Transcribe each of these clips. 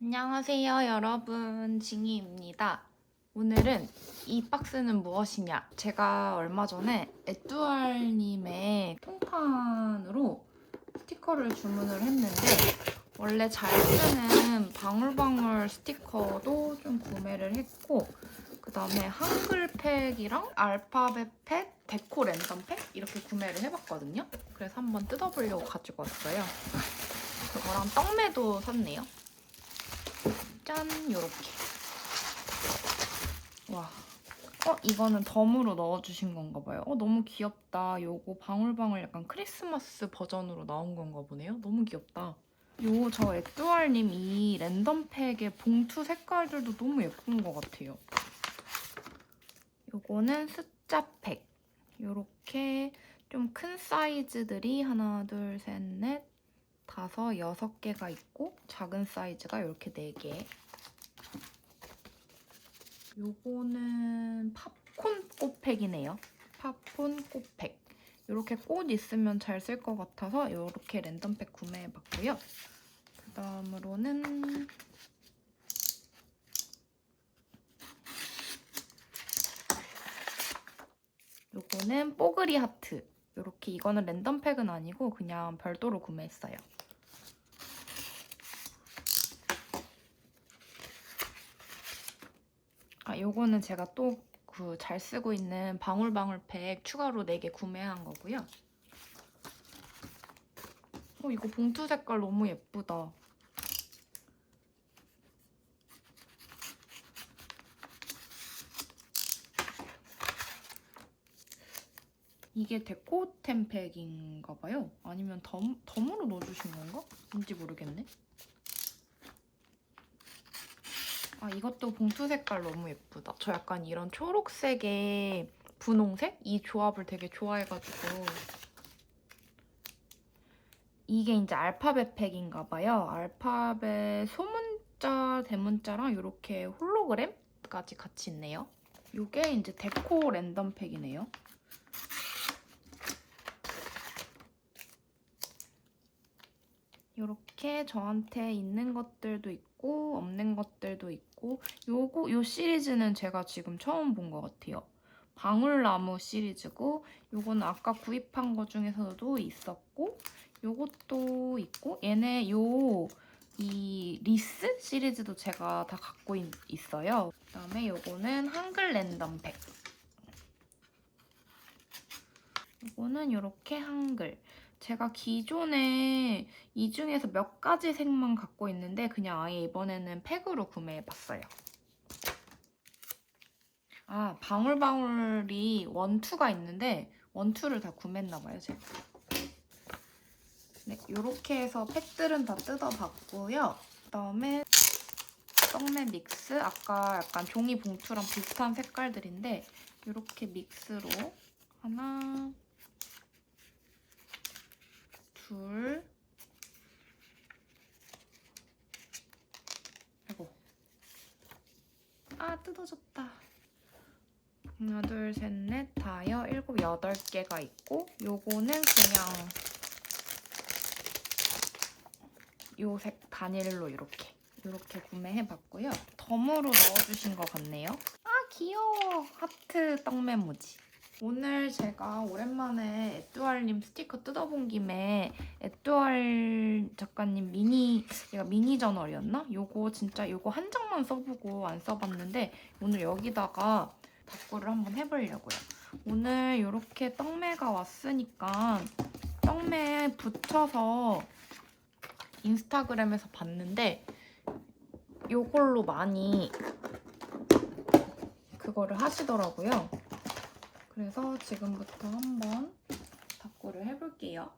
안녕하세요, 여러분. 징이입니다. 오늘은 이 박스는 무엇이냐? 제가 얼마 전에 에뚜알님의 통판으로 스티커를 주문을 했는데 원래 잘 쓰는 방울방울 스티커도 좀 구매를 했고 그 다음에 한글팩이랑 알파벳 팩, 데코 랜덤 팩 이렇게 구매를 해봤거든요. 그래서 한번 뜯어보려고 가지고 왔어요. 그거랑 떡매도 샀네요. 짠 요렇게 와 어, 이거는 덤으로 넣어주신 건가 봐요. 어, 너무 귀엽다. 요거 방울방울 약간 크리스마스 버전으로 나온 건가 보네요. 너무 귀엽다. 요 저 에뚜알님 이 랜덤팩의 봉투 색깔들도 너무 예쁜 것 같아요. 요거는 숫자 팩. 요렇게 좀 큰 사이즈들이 하나, 둘, 셋, 넷, 다섯, 여섯 개가 있고 작은 사이즈가 이렇게 네 개. 요거는 팝콘 꽃팩이네요. 팝콘 꽃팩. 이렇게 꽃 있으면 잘 쓸 것 같아서 이렇게 랜덤팩 구매해봤고요. 그 다음으로는 요거는 뽀글이 하트. 이렇게 이거는 랜덤팩은 아니고 그냥 별도로 구매했어요. 요거는 제가 또 그 잘 쓰고 있는 방울방울 팩 추가로 4개 구매한 거고요. 어, 이거 봉투 색깔 너무 예쁘다. 이게 데코템 팩인가 봐요. 아니면 덤, 덤으로 넣어주신 건가? 뭔지 모르겠네. 아, 이것도 봉투 색깔 너무 예쁘다. 저 약간 이런 초록색에 분홍색? 이 조합을 되게 좋아해가지고. 이게 이제 알파벳 팩인가 봐요. 알파벳 소문자, 대문자랑 이렇게 홀로그램까지 같이 있네요. 이게 이제 데코 랜덤 팩이네요. 이렇게 저한테 있는 것들도 있고 없는 있고 요 시리즈는 제가 지금 처음 본 것 같아요. 방울나무 시리즈고 요거는 아까 구입한 거 중에서도 있었고 요것도 있고 얘네 요 이 리스 시리즈도 제가 다 갖고 있, 있어요. 그다음에 요거는 한글 랜덤 팩. 요거는 이렇게 한글. 제가 기존에 이 중에서 몇 가지 색만 갖고 있는데 그냥 아예 이번에는 팩으로 구매해봤어요. 아, 방울방울이 원투가 있는데 원투를 다 구매했나봐요, 제가. 네, 이렇게 해서 팩들은 다 뜯어봤고요. 그다음에 떡메 믹스, 아까 약간 종이 봉투랑 비슷한 색깔들인데 이렇게 믹스로 하나, 둘, 아이고, 아 뜯어졌다. 하나, 둘, 셋, 넷, 다여, 일곱, 여덟 개가 있고 요거는 그냥 요 색 단일로 이렇게 이렇게 구매해봤고요. 덤으로 넣어주신 것 같네요. 아 귀여워! 하트 떡메모지. 오늘 제가 오랜만에 에뚜알님 스티커 뜯어본 김에 에뚜알 작가님 미니 얘가 미니 저널이었나? 요거 진짜 요거 한 장만 써보고 안 써봤는데 오늘 여기다가 답구를 한번 해보려고요. 오늘 이렇게 떡매가 왔으니까 떡매에 붙여서 인스타그램에서 봤는데 요걸로 많이 그거를 하시더라고요. 그래서 지금부터 한번 답구를 해볼게요.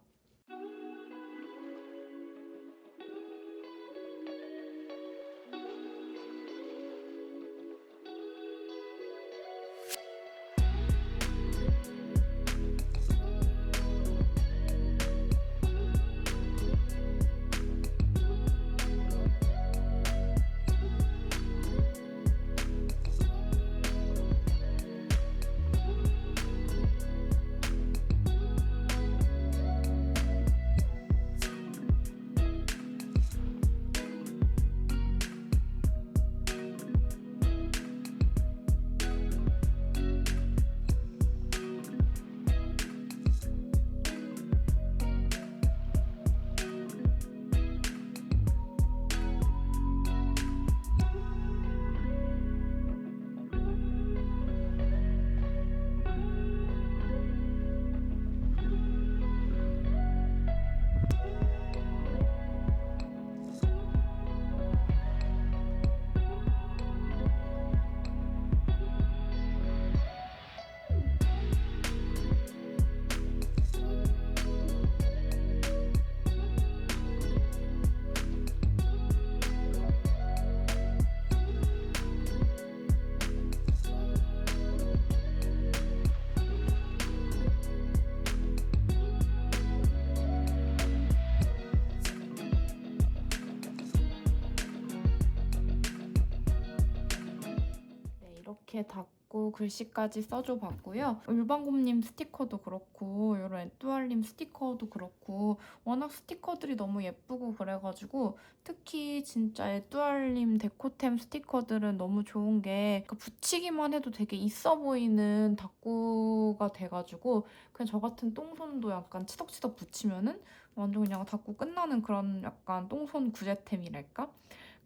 이렇게 닫고 글씨까지 써줘 봤고요. 울방곰님 스티커도 그렇고 이런 에뚜알님 스티커도 그렇고 워낙 스티커들이 너무 예쁘고 그래가지고 특히 진짜 에뚜알님 데코템 스티커들은 너무 좋은 게그 붙이기만 해도 되게 있어 보이는 닦구가 돼가지고 그냥 저 같은 똥손도 약간 치덕치덕 붙이면은 완전 그냥 닦고 끝나는 그런 약간 똥손 구제템이랄까?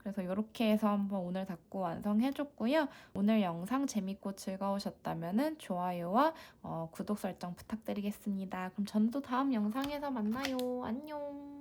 그래서 이렇게 해서 한번 오늘 닦고 완성해줬고요. 오늘 영상 재밌고 즐거우셨다면 좋아요와 어, 구독 설정 부탁드리겠습니다. 그럼 저는 또 다음 영상에서 만나요. 안녕.